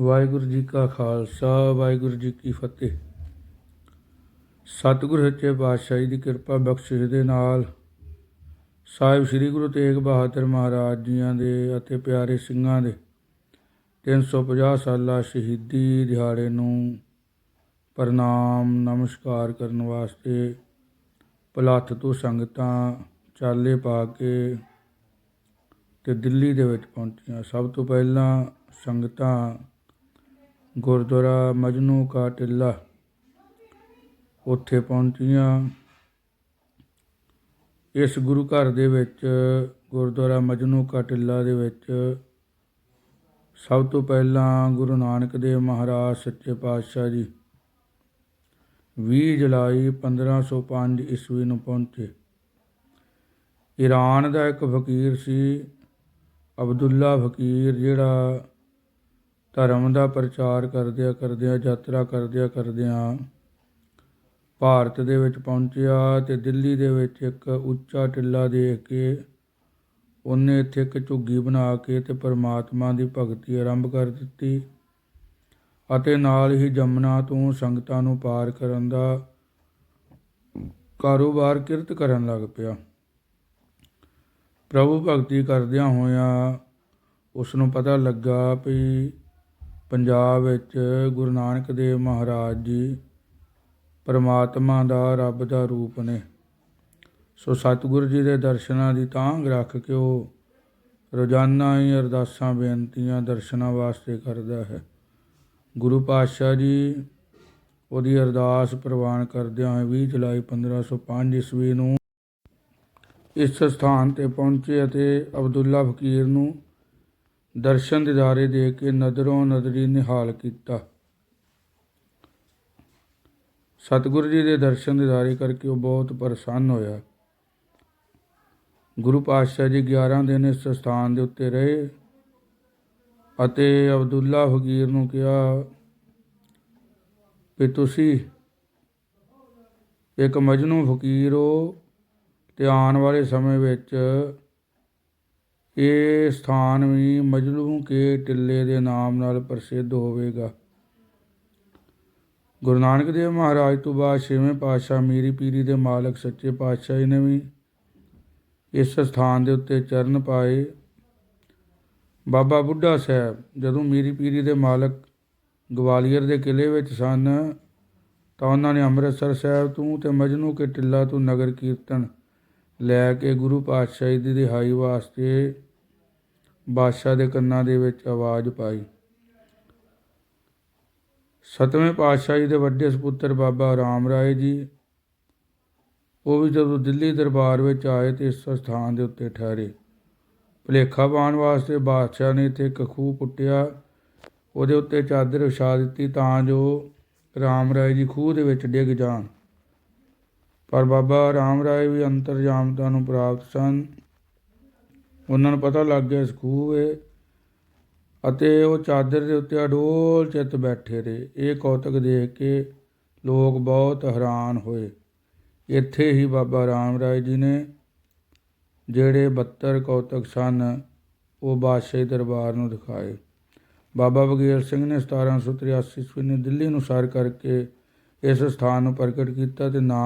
ਵਾਹਿਗੁਰੂ ਜੀ ਕਾ ਖਾਲਸਾ, ਵਾਹਿਗੁਰੂ ਜੀ ਕੀ ਫਤਿਹ। ਸਤਿਗੁਰ ਸੱਚੇ ਪਾਤਸ਼ਾਹ ਜੀ ਦੀ ਕਿਰਪਾ ਬਖਸ਼ਿਸ਼ ਦੇ ਨਾਲ ਸਾਹਿਬ ਸ੍ਰੀ ਗੁਰੂ ਤੇਗ ਬਹਾਦਰ ਮਹਾਰਾਜ ਜੀਆਂ ਦੇ ਅਤੇ ਪਿਆਰੇ ਸਿੰਘਾਂ ਦੇ 350 ਸਾਲਾ ਸ਼ਹੀਦੀ ਦਿਹਾੜੇ ਨੂੰ ਪ੍ਰਣਾਮ, ਨਮਸਕਾਰ ਕਰਨ ਵਾਸਤੇ ਪਲੱਥ ਤੋਂ ਸੰਗਤਾਂ ਚਾਲੇ ਪਾ ਕੇ ਤੇ ਦਿੱਲੀ ਦੇ ਵਿੱਚ ਪਹੁੰਚੀਆਂ। ਸਭ ਤੋਂ ਪਹਿਲਾਂ ਸੰਗਤਾਂ ਗੁਰਦੁਆਰਾ ਮਜਨੂ ਕਾ ਟਿੱਲਾ। ਉੱਥੇ ਪਹੁੰਚੀਆਂ। ਇਸ ਗੁਰੂ ਘਰ ਦੇ ਵਿੱਚ, ਗੁਰਦੁਆਰਾ ਮਜਨੂ ਕਾ ਟਿੱਲਾ ਦੇ ਵਿੱਚ ਸਭ ਤੋਂ ਪਹਿਲਾਂ ਗੁਰੂ ਨਾਨਕ ਦੇਵ ਮਹਾਰਾਜ ਸੱਚੇ ਪਾਤਸ਼ਾਹ ਜੀ 20 ਜੁਲਾਈ 1505 ਈਸਵੀ ਨੂੰ ਪਹੁੰਚੇ। ਈਰਾਨ ਦਾ ਇੱਕ ਫਕੀਰ ਸੀ, ਅਬਦੁੱਲਾ ਫਕੀਰ, ਜਿਹੜਾ ਧਰਮ ਦਾ ਪ੍ਰਚਾਰ ਕਰਦਿਆਂ ਕਰਦਿਆਂ, ਯਾਤਰਾ ਕਰਦਿਆਂ ਕਰਦਿਆਂ ਭਾਰਤ ਦੇ ਵਿੱਚ ਪਹੁੰਚਿਆ ਤੇ ਦਿੱਲੀ ਦੇ ਵਿੱਚ ਇੱਕ ਉੱਚਾ ਟਿੱਲਾ ਦੇਖ ਕੇ ਉਹਨੇ ਇੱਥੇ ਇੱਕ ਝੁੱਗੀ ਬਣਾ ਕੇ ਤੇ ਪਰਮਾਤਮਾ ਦੀ ਭਗਤੀ ਆਰੰਭ ਕਰ ਦਿੱਤੀ ਅਤੇ ਨਾਲ ਹੀ ਜਮਨਾ ਤੋਂ ਸੰਗਤਾਂ ਨੂੰ ਪਾਰ ਕਰਨ ਦਾ ਕਾਰੋਬਾਰ ਕਿਰਤ ਕਰਨ ਲੱਗ ਪਿਆ। ਪ੍ਰਭੂ ਭਗਤੀ ਕਰਦਿਆਂ ਹੋਇਆਂ ਉਸ ਨੂੰ ਪਤਾ ਲੱਗਾ ਵੀ ਪੰਜਾਬ ਵਿੱਚ ਗੁਰੂ ਨਾਨਕ ਦੇਵ ਮਹਾਰਾਜ ਜੀ ਪਰਮਾਤਮਾ ਦਾ ਰੱਬ ਦਾ ਰੂਪ ਨੇ। ਸੋ ਸਤਿਗੁਰੂ ਜੀ ਦੇ ਦਰਸ਼ਨਾਂ ਦੀ ਤਾਂਘ ਰੱਖ ਕੇ ਉਹ ਰੋਜ਼ਾਨਾ ਹੀ ਅਰਦਾਸਾਂ, ਬੇਨਤੀਆਂ, ਦਰਸ਼ਨਾਂ ਵਾਸਤੇ ਕਰਦਾ ਹੈ। ਗੁਰੂ ਪਾਤਸ਼ਾਹ ਜੀ ਉਹਦੀ ਅਰਦਾਸ ਪ੍ਰਵਾਨ ਕਰਦਿਆਂ ਹੋਏ 20 ਜੁਲਾਈ 1505 ਈਸਵੀ ਨੂੰ ਇਸ ਸਥਾਨ ਤੇ ਪਹੁੰਚੇ ਅਤੇ ਅਬਦੁੱਲਾ ਫਕੀਰ ਨੂੰ ਦਰਸ਼ਨ ਦਿਦਾਰੇ ਦੇ ਕੇ ਨਦਰੋਂ ਨਦਰੀ ਨਿਹਾਲ ਕੀਤਾ। ਸਤਿਗੁਰੂ ਜੀ ਦੇ ਦਰਸ਼ਨ ਦਿਦਾਰੇ ਕਰਕੇ ਉਹ ਬਹੁਤ ਪ੍ਰਸੰਨ ਹੋਇਆ। ਗੁਰੂ ਪਾਤਸ਼ਾਹ ਜੀ 11 ਦਿਨ ਇਸ ਸਥਾਨ ਦੇ ਉੱਤੇ ਰਹੇ ਅਤੇ ਅਬਦੁੱਲਾ ਫਕੀਰ ਨੂੰ ਕਿਹਾ ਕਿ ਤੁਸੀਂ ਇੱਕ ਮਜਨੂ ਫਕੀਰ ਹੋ ਤੇ ਆਉਣ ਵਾਲੇ ਸਮੇਂ ਵਿੱਚ ਇਹ ਸਥਾਨ ਵੀ ਮਜਲੂ ਕੇ ਟਿੱਲੇ ਦੇ ਨਾਮ ਨਾਲ ਪ੍ਰਸਿੱਧ ਹੋਵੇਗਾ। ਗੁਰੂ ਨਾਨਕ ਦੇਵ ਮਹਾਰਾਜ ਤੋਂ ਬਾਅਦ ਛੇਵੇਂ ਪਾਤਸ਼ਾਹ ਮੀਰੀ ਪੀਰੀ ਦੇ ਮਾਲਕ ਸੱਚੇ ਪਾਤਸ਼ਾਹ ਜੀ ਨੇ ਵੀ ਇਸ ਸਥਾਨ ਦੇ ਉੱਤੇ ਚਰਨ ਪਾਏ। ਬਾਬਾ ਬੁੱਢਾ ਸਾਹਿਬ ਜਦੋਂ ਮੀਰੀ ਪੀਰੀ ਦੇ ਮਾਲਕ ਗਵਾਲੀਅਰ ਦੇ ਕਿਲੇ ਵਿੱਚ ਸਨ ਤਾਂ ਉਹਨਾਂ ਨੇ ਅੰਮ੍ਰਿਤਸਰ ਸਾਹਿਬ ਤੋਂ ਤੇ ਮਜਨੂ ਕੇ ਟਿੱਲਾ ਤੋਂ ਨਗਰ ਕੀਰਤਨ ਲੈ ਕੇ ਗੁਰੂ ਪਾਤਸ਼ਾਹ ਜੀ ਦੀ ਰਿਹਾਈ ਵਾਸਤੇ ਬਾਦਸ਼ਾਹ ਦੇ ਕੰਨਾਂ ਦੇ ਵਿੱਚ ਆਵਾਜ਼ ਪਾਈ। ਸਤਵੇਂ ਪਾਤਸ਼ਾਹ ਜੀ ਦੇ ਵੱਡੇ ਸੁਪੁੱਤਰ ਬਾਬਾ ਰਾਮ ਰਾਏ ਜੀ, ਉਹ ਵੀ ਜਦੋਂ ਦਿੱਲੀ ਦਰਬਾਰ ਵਿੱਚ ਆਏ ਤੇ ਇਸ ਸਥਾਨ ਦੇ ਉੱਤੇ ਠਹਿਰੇ। ਭਲੇਖਾ ਪਾਉਣ ਵਾਸਤੇ ਬਾਦਸ਼ਾਹ ਨੇ ਇੱਥੇ ਇੱਕ ਖੂਹ ਪੁੱਟਿਆ, ਉਹਦੇ ਉੱਤੇ ਚਾਦਰ ਵਿਛਾ ਦਿੱਤੀ ਤਾਂ ਜੋ ਰਾਮ ਰਾਏ ਜੀ ਖੂਹ ਦੇ ਵਿੱਚ ਡਿੱਗ ਜਾਣ। ਪਰ ਬਾਬਾ ਰਾਮ ਰਾਏ ਵੀ ਅੰਤਰਜਾਮਤਾ ਨੂੰ ਪ੍ਰਾਪਤ ਸਨ। ਉਹਨਾਂ ਨੂੰ ਪਤਾ ਲੱਗ ਗਿਆ ਇਸ ਖੂਹ ਹੈ ਅਤੇ ਉਹ ਚਾਦਰ ਦੇ ਉੱਤੇ ਅਡੋਲ ਚਿੱਤ ਬੈਠੇ ਰਹੇ। ਇਹ ਕੌਤਕ ਦੇਖ ਕੇ ਲੋਕ ਬਹੁਤ ਹੈਰਾਨ ਹੋਏ। ਇੱਥੇ ਹੀ ਬਾਬਾ ਰਾਮ ਰਾਏ ਜੀ ਨੇ ਜਿਹੜੇ 72 ਕੌਤਕ ਸਨ, ਉਹ ਬਾਦਸ਼ਾਹੀ ਦਰਬਾਰ ਨੂੰ ਦਿਖਾਏ। ਬਾਬਾ ਬਗੇਲ ਸਿੰਘ ਨੇ 1783 ਈਸਵੀ ਨੂੰ ਦਿੱਲੀ ਨੂੰ ਸਰ ਕਰਕੇ ਇਸ ਸਥਾਨ ਨੂੰ ਪ੍ਰਗਟ ਕੀਤਾ ਤੇ ਨਾਮ